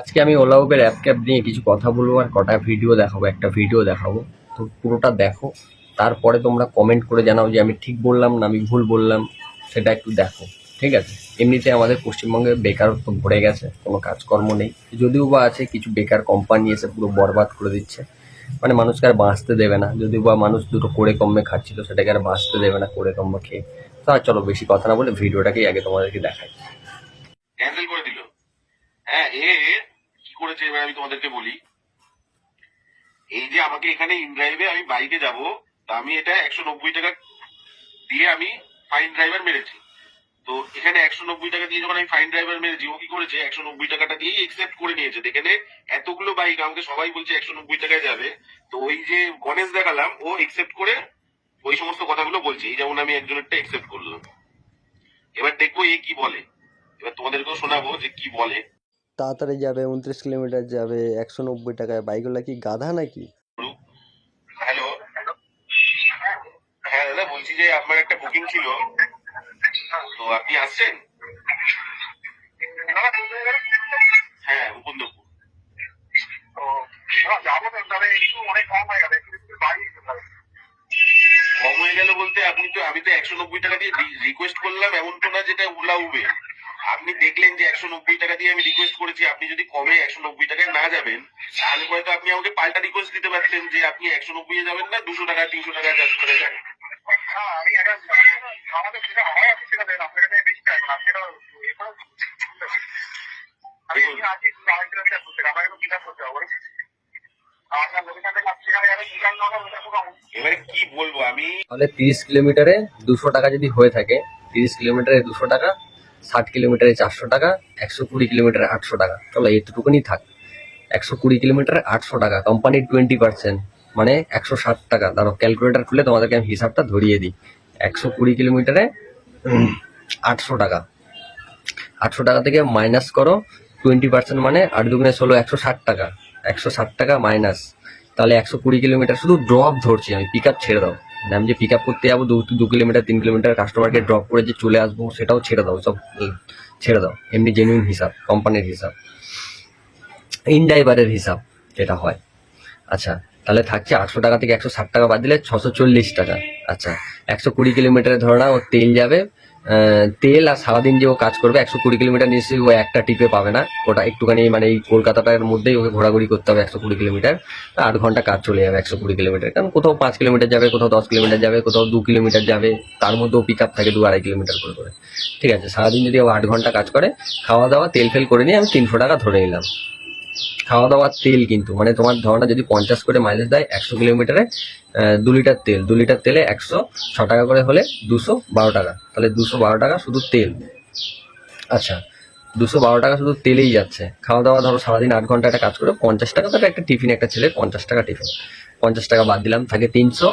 আজকে আমি OLA Uber app cab নিয়ে কিছু কথা বলব আর কটা ভিডিও দেখাবো, একটা ভিডিও দেখাবো। তো পুরোটা দেখো, তারপরে তোমরা কমেন্ট করে জানাও যে আমি ঠিক বললাম না আমি ভুল বললাম, সেটা একটু দেখো, ঠিক আছে? এমনিতে আমাদের পশ্চিমবঙ্গে বেকারত্ব ভরে গেছে, কোনো কাজকর্ম নেই। যদিও বা আছে কিছু বেকার কোম্পানি এসে পুরো বরবাদ করে দিচ্ছে। মানে মানুষকে আর বাঁচতে দেবে না। যদিও বা মানুষ দুটো করে কমে খাচ্ছিল, সেটাকে আর বাঁচতে দেবে না করে কমে খেয়ে। তো আর চলো বেশি কথা না বলে ভিডিওটাকেই আগে তোমাদেরকে দেখাই। ক্যান্সেল করে দিল। হ্যাঁ এ করেছে এবার আমি তোমাদেরকে বলি। এই যে আমাকে এখানে ইনড্রাইভে আমি বাইকে যাব, তা আমি এটা একশো নব্বই টাকা দিয়ে আমি ফাইন ড্রাইভার মেরেছি। তো এখানে একশো নব্বই টাকা দিয়ে যখন আমি ফাইন ড্রাইভার মেরেছি, ও কি করেছে? একশো নব্বই টাকাটা দিয়েই একসেপ্ট করে নিয়েছে। এখানে এতগুলো বাইক আমাকে সবাই বলছে একশো নব্বই টাকায় যাবে। তো ওই যে গণেশ দেখালাম, ও একসেপ্ট করে ওই সমস্ত কথাগুলো বলছে। এই যেমন আমি একজনেরটা একসেপ্ট করলাম। এবার দেখব এ কি বলে। এবার তোমাদেরকেও শোনাবো যে কি বলে। তাড়াতাড়ি যাবে উনত্রিশ কিলোমিটার যাবে একশো নব্বই টাকায় বাইকগুলো কি গাধা নাকি? হ্যালো হ্যাঁ দাদা বলছি যে আপনার একটা বুকিং ছিল। তো আপনি আসছেন? হ্যাঁ মুকুন্দপুর কম হয়ে গেল বলতে আপনি তো আমি তো একশো নব্বই টাকা দিয়ে রিকোয়েস্ট করলাম এমন তো না যেটা উলা উবের। আপনি দেখলেন যে একশো নব্বই টাকা দিয়ে আমি রিকোয়েস্ট করেছি আপনি যদি কমে একশো নব্বই টাকায় না যাবেন তাহলে হয়তো আপনি আমাকে পাল্টা রিকোয়েস্ট দিতে পারতেন যে আপনি একশো নব্বই এ যাবেন না দুশো টাকা তিনশো টাকা চারশো টাকা যাবেন এবারে কি বলব আমি? তাহলে তিরিশ কিলোমিটারে দুশো টাকা যদি হয়ে থাকে তিরিশ কিলোমিটারে দুশো টাকা ষাট কিলোমিটারে চারশো টাকা, একশো কুড়ি কিলোমিটারে আটশো টাকা। চলো এইটুকুনি থাক। একশো কুড়ি কিলোমিটারে আটশো টাকা কোম্পানির টোয়েন্টি পার্সেন্ট মানে একশো ষাট টাকা। ধরো ক্যালকুলেটার খুলে তোমাদেরকে আমি হিসাবটা ধরিয়ে দিই। একশো কুড়ি কিলোমিটারে আটশো টাকা। আটশো টাকা থেকে মাইনাস করো টোয়েন্টি পার্সেন্ট মানে আট দুগুণে ষোলো, একশো ষাট টাকা। একশো ষাট টাকা মাইনাস তাহলে একশো কুড়ি কিলোমিটার শুধু ড্রপ ধরছি আমি পিক আপ ছেড়ে দাও। আমি যে পিক আপ করতে যাব, দু দু কিলোমিটার, তিন কিলোমিটার কাস্টমারকে ড্রপ করে যে চলে আসব, সেটাও ছেড়ে দাও, সব ছেড়ে দাও। এমনি জেনুইন হিসাব কোম্পানির হিসাব। ইনড্রাইভারের হিসাব যেটা হয়। আচ্ছা তাহলে থাকছে আটশো টাকা থেকে একশো ষাট টাকা বাদ দিলে ছশো চল্লিশ টাকা। আচ্ছা একশো কুড়ি কিলোমিটারে ধরে ওর তেল যাবে তেল আর সারাদিন যে ও কাজ করবে, একশো কুড়ি কিলোমিটার নিশ্চয়ই ও একটা টিপে পাবে না। ওটা একটুখানি মানে এই কলকাতাটার মধ্যেই ওকে ঘোরাঘুরি করতে হবে, একশো কুড়ি কিলোমিটার। আট ঘণ্টা কাজ চলে যাবে একশো কুড়ি কিলোমিটার। কারণ কোথাও পাঁচ কিলোমিটার যাবে, কোথাও দশ কিলোমিটার যাবে, কোথাও দু কিলোমিটার যাবে, তার মধ্যেও পিক আপ থাকে দু আড়াই কিলোমিটার করে করে। ঠিক আছে, সারাদিন যদি ও আট ঘণ্টা কাজ করে, খাওয়া দাওয়া, তেল ফেল করে নিয়ে আমি তিনশো টাকা ধরে নিলাম। খাওয়া দাওয়ার তেল কিন্তু মানে তোমার ধরনা যদি পঞ্চাশ করে মাইলেজ দেয় একশো কিলোমিটারে দু লিটার তেল, দু লিটার তেলে একশো ছ টাকা করে হলে দুশো বারো টাকা। তাহলে দুশো বারো টাকা শুধু তেল। আচ্ছা দুশো বারো টাকা শুধু তেলেই যাচ্ছে। খাওয়া দাওয়া ধরো সারাদিন আট ঘণ্টা একটা কাজ করে, পঞ্চাশ টাকা তো একটা টিফিন, একটা ছেলে পঞ্চাশ টাকা টিফিন। পঞ্চাশ টাকা বাদ দিলাম, থাকে তিনশো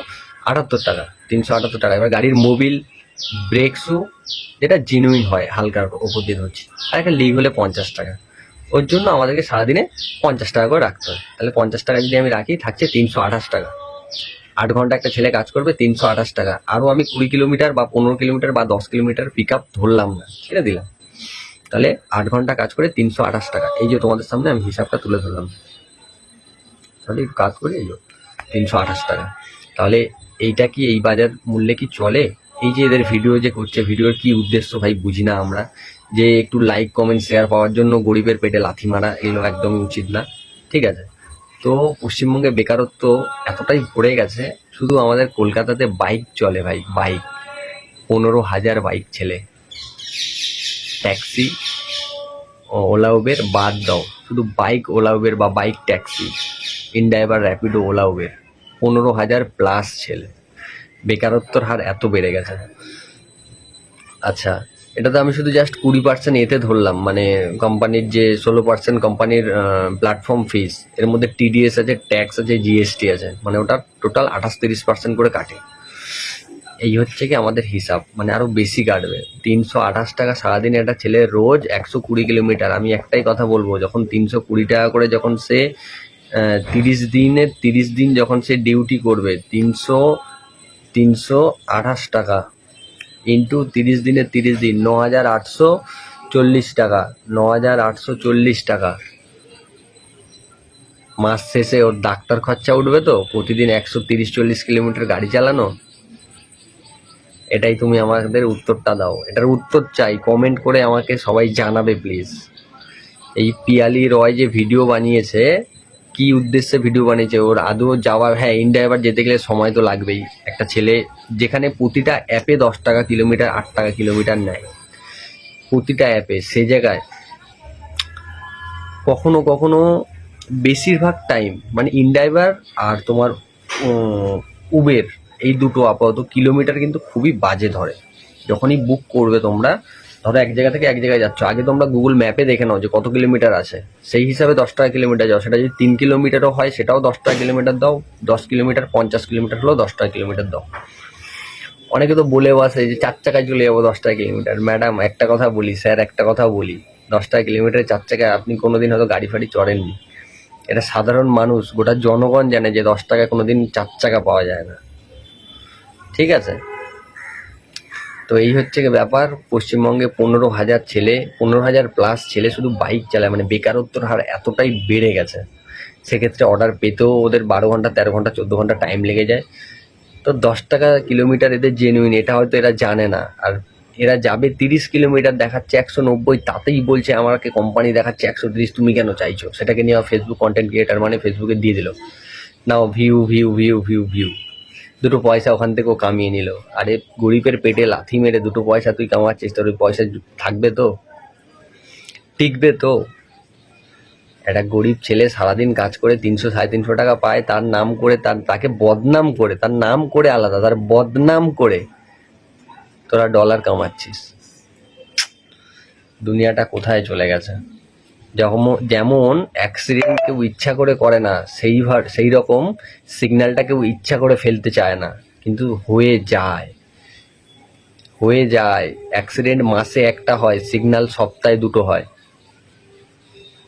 আটাত্তর টাকা, তিনশো আটাত্তর টাকা। এবার গাড়ির মোবিল ব্রেক শু যেটা জেনুইন হয়, হালকার ওপর দিয়ে ধরছি, আর একটা লিগ হলে পঞ্চাশ টাকা। ওর জন্য আমাদেরকে সারাদিনে পঞ্চাশ টাকা করে রাখতে হয়। তাহলে পঞ্চাশ টাকা যদি আমি রাখি, থাকছে তিনশো আঠাশ টাকা। আট ঘণ্টা একটা ছেলে কাজ করবে, তিনশো আঠাশ টাকা। আরও আমি কুড়ি কিলোমিটার বা পনেরো কিলোমিটার বা দশ কিলোমিটার পিক আপ ধরলাম না, ছেড়ে দিলাম। তাহলে আট ঘণ্টা কাজ করে তিনশো আঠাশ টাকা। এই যে তোমাদের সামনে আমি হিসাবটা তুলে ধরলাম। তাহলে কাজ করে, এই তিনশো আঠাশ টাকা। তাহলে এইটা কি এই বাজার মূল্যে কি চলে? এই যে এদের ভিডিও যে করছে ভিডিওর কি উদ্দেশ্য ভাই, বুঝি না আমরা। যে একটু লাইক কমেন্ট শেয়ার পাওয়ার জন্য গরিবের পেটে লাথি মারা এগুলো একদমই উচিত না। ঠিক আছে? তো পশ্চিমবঙ্গে বেকারত্ব এতটাই ভরে গেছে, শুধু আমাদের কলকাতাতে বাইক চলে ভাই বাইক পনেরো হাজার বাইক ছেলে। ট্যাক্সি ওলা উবের বাদ দাও। শুধু বাইক ওলা উবের বা bike taxi InDriver Rapido Ola Uber পনেরো হাজার প্লাস ছেলে। বেকারত্বর হার এত বেড়ে গেছে। আচ্ছা এটা তো আমি শুধু জাস্ট কুড়ি পার্সেন্ট এতে ধরলাম মানে কোম্পানির যে ষোলো পার্সেন্ট কোম্পানির প্ল্যাটফর্ম ফিস এর মধ্যে টিডিএস আছে ট্যাক্স আছে জিএসটি আছে মানে ওটা টোটাল আঠাশ তিরিশ পার্সেন্ট করে কাটে। এই হচ্ছে কি আমাদের হিসাব মানে আরও বেশি কাটবে। তিনশো আঠাশ টাকা সারাদিন একটা ছেলে রোজ একশো কুড়ি কিলোমিটার, আমি একটাই কথা বলব, যখন তিনশো কুড়ি টাকা করে যখন সে তিরিশ দিনের তিরিশ দিন যখন সে ডিউটি করবে, তিনশো তিনশো আঠাশ টাকা ইন্টু তিরিশ দিনের তিরিশ দিন, ন হাজার আটশো চল্লিশ টাকা, ন হাজার আটশো চল্লিশ টাকা। মাস শেষে ওর ডাক্তার খরচা উঠবে তো, প্রতিদিন একশো তিরিশ চল্লিশ কিলোমিটার গাড়ি চালানো? এটাই তুমি আমাদের উত্তরটা দাও। এটার উত্তর চাই কমেন্ট করে আমাকে সবাই জানাবে প্লিজ এই পিয়ালি রয় যে ভিডিও বানিয়েছে কি উদ্দেশ্যে ভিডিও বানিয়েছে? ওর আদৌ যাওয়ার হ্যাঁ ইন্ডিয়া এবার যেতে গেলে সময় তো লাগবেই। একটা ছেলে যেখানে প্রতিটা অ্যাপে দশ টাকা কিলোমিটার আট টাকা কিলোমিটার নেয়। প্রতিটা অ্যাপে সে জায়গায় কখনো কখনো বেশিরভাগ টাইম মানে ইনড্রাইভার আর তোমার উবের এই দুটো আপাতত কিলোমিটার কিন্তু খুবই বাজে ধরে। যখনই বুক করবে তোমরা ধরো এক জায়গা থেকে এক জায়গায় যাচ্ছ, আগে তোমরা গুগল ম্যাপে দেখে নাও যে কত কিলোমিটার আছে। সেই হিসাবে দশ টাকা কিলোমিটার যাও, সেটা যদি তিন কিলোমিটারও হয়, সেটাও দশ টাকা কিলোমিটার দাও, দশ কিলোমিটার, পঞ্চাশ কিলোমিটার হলেও দশ টাকা কিলোমিটার দাও। অনেকে তো বলে বসে যে চার চাকায় চলে যাব দশ টাকা কিলোমিটার। ম্যাডাম, একটা কথা বলি, স্যার, একটা কথা বলি। দশ টাকা কিলোমিটার চার চাকায় আপনি কোনো দিন হয়তো গাড়ি ফাড়ি চড়েননি। এটা সাধারণ মানুষ, গোটা জনগণ জানে যে দশ টাকায় কোনো দিন চার চাকা পাওয়া যায় না। ঠিক আছে? তো এই হচ্ছে ব্যাপার, পশ্চিমবঙ্গে পনেরো হাজার ছেলে, পনেরো হাজার প্লাস ছেলে শুধু বাইক চালায় মানে বেকারত্বর হার এতটাই বেড়ে গেছে। সেক্ষেত্রে অর্ডার পেতেও ওদের বারো ঘণ্টা, তেরো ঘণ্টা, চোদ্দ ঘণ্টা টাইম লেগে যায়। তো দশ টাকা কিলোমিটার এদের জেনুইন এটা হয়তো এরা জানে না। আর এরা যাবে তিরিশ কিলোমিটার দেখাচ্ছে একশো নব্বই, তাতেই বলছে আমাকে কোম্পানি দেখাচ্ছে একশো তিরিশ, তুমি কেন চাইছো? সেটাকে নিয়ে ফেসবুক কন্টেন্ট ক্রিয়েটার মানে ফেসবুকে দিয়ে দিল। নাও view view view view view দুটো পয়সা ওখান থেকেও কামিয়ে নিল। আরে গরিবের পেটে লাথি মেরে দুটো পয়সা তুই কামাচ্ছিস, তোর ওই পয়সা থাকবে তো? টিকবে তো? একটা গরিব ছেলে সারাদিন কাজ করে তিনশো, সাড়ে তিনশো টাকা পায়, তার নাম করে, তার, তাকে বদনাম করে, তার নাম করে আলাদা, তার বদনাম করে তোরা ডলার কামাচ্ছিস। দুনিয়াটা কোথায় চলে গেছে? যেমন অ্যাক্সিডেন্ট কেউ ইচ্ছা করে করে না, সেই সেই রকম সিগন্যালটা কেউ ইচ্ছা করে ফেলতে চায় না। কিন্তু হয়ে যায়। হয়ে যায়। অ্যাক্সিডেন্ট মাসে একটা হয় সিগন্যাল সপ্তাহে দুটো হয়।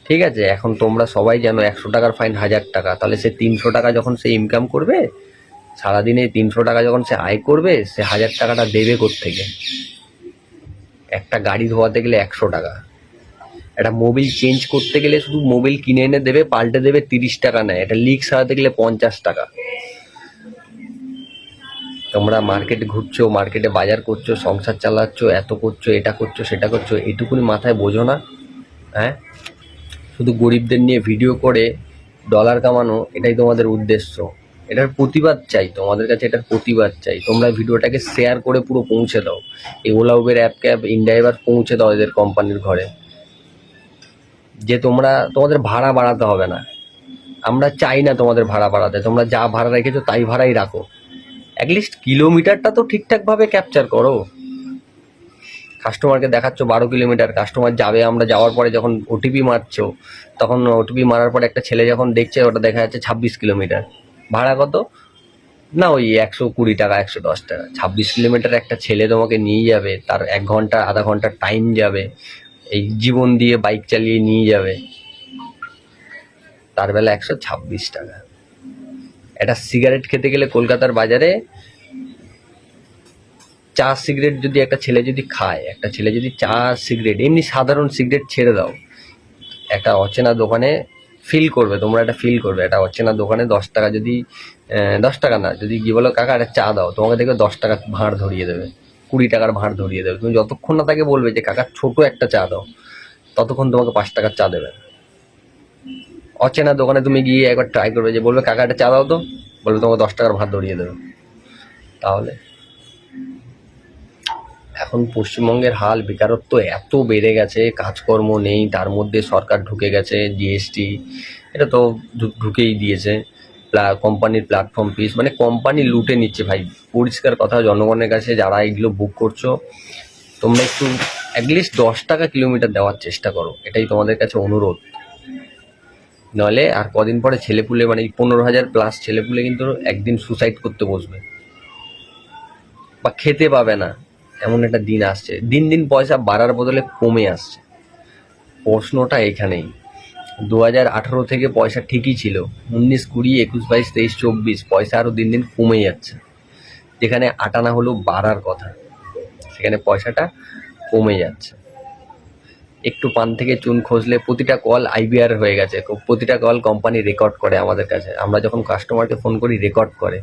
ঠিক আছে? এখন তোমরা সবাই জানো একশো টাকার ফাইন হাজার টাকা। তাহলে সে তিনশো টাকা যখন সে ইনকাম করবে, সারাদিনে তিনশো টাকা যখন সে আয় করবে, সে হাজার টাকাটা দেবে থেকে একটা গাড়ি ধোয়াতে গেলে একশো টাকা। একটা মোবিল চেঞ্জ করতে গেলে শুধু মোবিল কিনে এনে দেবে, পাল্টে দেবে তিরিশ টাকা নেয়। এটা লিক সারাতে গেলে পঞ্চাশ টাকা। তোমরা মার্কেট ঘুরছো, মার্কেটে বাজার করছ, সংসার চালাচ্ছ, এত করছ, এটা করছ, সেটা করছ, এটুকুনি মাথায় বোঝো না হ্যাঁ? শুধু গরিবদের নিয়ে ভিডিও করে ডলার কামানো, এটাই তোমাদের উদ্দেশ্য। এটার প্রতিবাদ চাই, তোমাদের কাছে এটার প্রতিবাদ চাই। তোমরা ভিডিওটাকে শেয়ার করে পুরো পৌঁছে দাও। এই Ola Uber app cab InDriver পৌঁছে দাও এদের কোম্পানির ঘরে। যে তোমরা তোমাদের ভাড়া বাড়াতে হবে না। আমরা চাই না তোমাদের ভাড়া বাড়াতে। তোমরা যা ভাড়া রেখেছো তাই ভাড়াই রাখো। অ্যাটলিস্ট কিলোমিটারটা তো ঠিকঠাকভাবে ক্যাপচার করো। কাস্টমারকে দেখাচ্ছ বারো কিলোমিটার। কাস্টমার যাবে, আমরা যাওয়ার পরে যখন ওটিপি মারছো, তখন ওটিপি মারার পরে একটা ছেলে যখন দেখছে, ওটা দেখা যাচ্ছে ছাব্বিশ কিলোমিটার। ভাড়া কত? না, ওই একশো কুড়ি টাকা, একশো দশ টাকা। ছাব্বিশ কিলোমিটার একটা ছেলে তোমাকে নিয়ে যাবে, তার এক ঘণ্টা, আধা ঘণ্টা টাইম যাবে। এই জীবন দিয়ে বাইক চালিয়ে নিয়ে যাবে। তার বেলা একশো ছাব্বিশ টাকা। একটা সিগারেট খেতে গেলে কলকাতার বাজারে চা সিগারেট যদি একটা ছেলে যদি খায়, একটা ছেলে যদি চা সিগারেট এমনি সাধারণ সিগারেট ছেড়ে দাও, একটা অচেনা দোকানে ফিল করবে, তোমরা একটা ফিল করবে। একটা অচেনা দোকানে দশ টাকা যদি দশ টাকা না, যদি গিয়ে বলো, কাকা, একটা চা দাও। তোমাকে দেখবে দশ টাকা ভাঁড় ধরিয়ে দেবে। কুড়ি টাকার ভাঁড় ধরিয়ে দেবে। তুমি যতক্ষণ না তাকে বলবে যে, কাকা, ছোট একটা চা দাও, ততক্ষণ তোমাকে পাঁচ টাকার চা দেবে। অচেনা দোকানে তুমি গিয়ে একবার ট্রাই করবে যে, বলবে, কাকা, একটা চা দাও তো। বলবে, তোমাকে দশ টাকার ভাত ধরিয়ে দেবে। তাহলে এখন পশ্চিমবঙ্গের হাল, বেকারত্ব এত বেড়ে গেছে, কাজকর্ম নেই, তার মধ্যে সরকার ঢুকে গেছে জিএসটি এটা তো ঢুকেই দিয়েছে। কোম্পানির প্ল্যাটফর্ম ফিস মানে কোম্পানি লুটে নিচ্ছে ভাই। পরিষ্কার কথা, জনগণের কাছে যারা এগুলো বুক করছ, তোমরা একটু অ্যাটলিস্ট দশ টাকা কিলোমিটার দেওয়ার চেষ্টা করো। এটাই তোমাদের কাছে অনুরোধ। নলে আর কদিন পরে ছেলেপুলে মানে পনেরো হাজার প্লাস ছেলেপুলে কিন্তু একদিন সুসাইড করতে বসবে। বা খেতে পাবে না। এমন একটা দিন আসছে। দিন দিন পয়সা বাড়ার বদলে কমে আসছে। প্রশ্নটা এখানেই। দু হাজার আঠারো থেকে পয়সা ঠিকই ছিল। উনিশ, কুড়ি, একুশ, বাইশ, তেইশ, চব্বিশ, পয়সা আরও দিন দিন কমে যাচ্ছে। যেখানে আটানা হলো বাড়ার কথা, সেখানে পয়সাটা কমে যাচ্ছে। একটু পান থেকে চুন খসলে প্রতিটা কল আইবিআর হয়ে গেছে। প্রতিটা কল কোম্পানি রেকর্ড করে আমাদের কাছে। আমরা যখন কাস্টমারকে ফোন করি, রেকর্ড করে।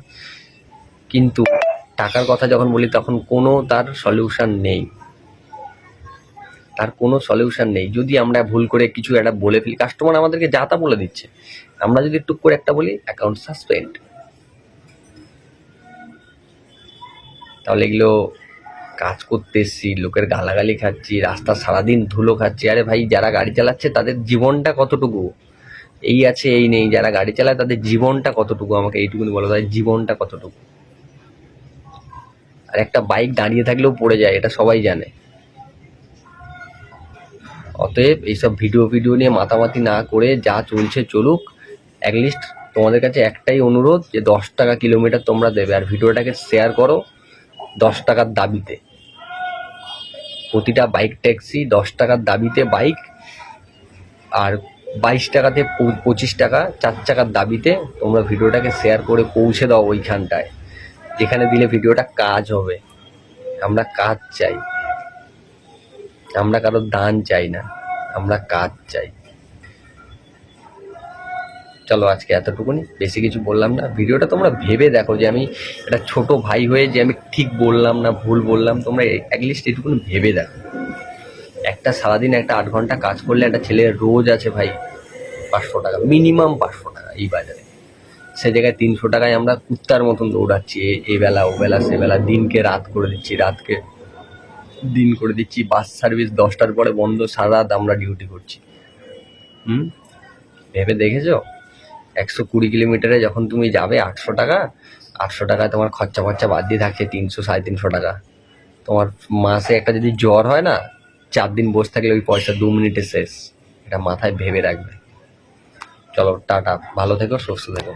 কিন্তু টাকার কথা যখন বলি, তখন কোনো তার সলিউশন নেই। তার কোনো সলিউশন নেই। যদি আমরা ভুল করে কিছু একটা বলে ফেলি কাস্টমার আমাদেরকে যা তা বলে দিচ্ছে। আমরা যদি টুক করে একটা বলি অ্যাকাউন্ট সাসপেন্ড তাহলে এগুলো কাজ করতে এসছি, লোকের গালাগালি খাচ্ছি, রাস্তা সারাদিন ধুলো খাচ্ছি। আরে ভাই, যারা গাড়ি চালাচ্ছে, তাদের জীবনটা কতটুকু? এই আছে, এই নেই। যারা গাড়ি চালায়, তাদের জীবনটা কতটুকু? আমাকে এইটুকুনি বলো, তাদের জীবনটা কতটুকু? আর একটা বাইক দাঁড়িয়ে থাকলেও পড়ে যায়, এটা সবাই জানে। অতএব এইসব ভিডিও ভিডিও নিয়ে মাতামাতি না করে যা চলছে চলুক অ্যাটলিস্ট তোমাদের কাছে একটাই অনুরোধ যে দশ টাকা কিলোমিটার তোমরা দেবে। আর ভিডিওটাকে শেয়ার করো দশ টাকার দাবিতে। প্রতিটা বাইক ট্যাক্সি দশ টাকার দাবিতে বাইক আর বাইশ টাকাতে পঁচিশ টাকা, চার চাকার দাবিতে তোমরা ভিডিওটাকে শেয়ার করে পৌঁছে দাও ওইখানটায়। যেখানে দিলে ভিডিওটা কাজ হবে। আমরা কাজ চাই। আমরা কারোর দান চাই না, আমরা কাজ চাই। চলো আজকে এতটুকুনি, বেশি কিছু বললাম না। ভিডিওটা তোমরা ভেবে দেখো যে আমি একটা ছোট ভাই হয়ে যে আমি ঠিক বললাম না, ভুল বললাম, তোমরা অ্যাটলিস্ট এটুকুনি ভেবে দেখো। একটা সারাদিন একটা আট ঘণ্টা কাজ করলে একটা ছেলের রোজ আছে ভাই পাঁচশো টাকা মিনিমাম পাঁচশো টাকা এই বাজারে। সে জায়গায় তিনশো টাকায় আমরা কুত্তার মতন দৌড়াচ্ছি, এ- বেলা ও বেলা সে বেলা দিনকে রাত করে দিচ্ছি, রাতকে দিন করে দিচ্ছি বাস সার্ভিস দশটার পরে বন্ধ সারা রাত আমরা ডিউটি করছি। হুম? ভেবে দেখেছ? একশো কুড়ি কিলোমিটারে যখন তুমি যাবে আটশো টাকা, আটশো টাকায় তোমার খরচা খরচা বাদ দিয়ে থাকছে তিনশো, সাড়ে তিনশো টাকা। তোমার মাসে একটা যদি জ্বর হয় না, চার দিন বসে থাকলে ওই পয়সা দু মিনিটে শেষ। এটা মাথায় ভেবে রাখবে। চলো, টাটা। ভালো থেকো, সুস্থ থেকো।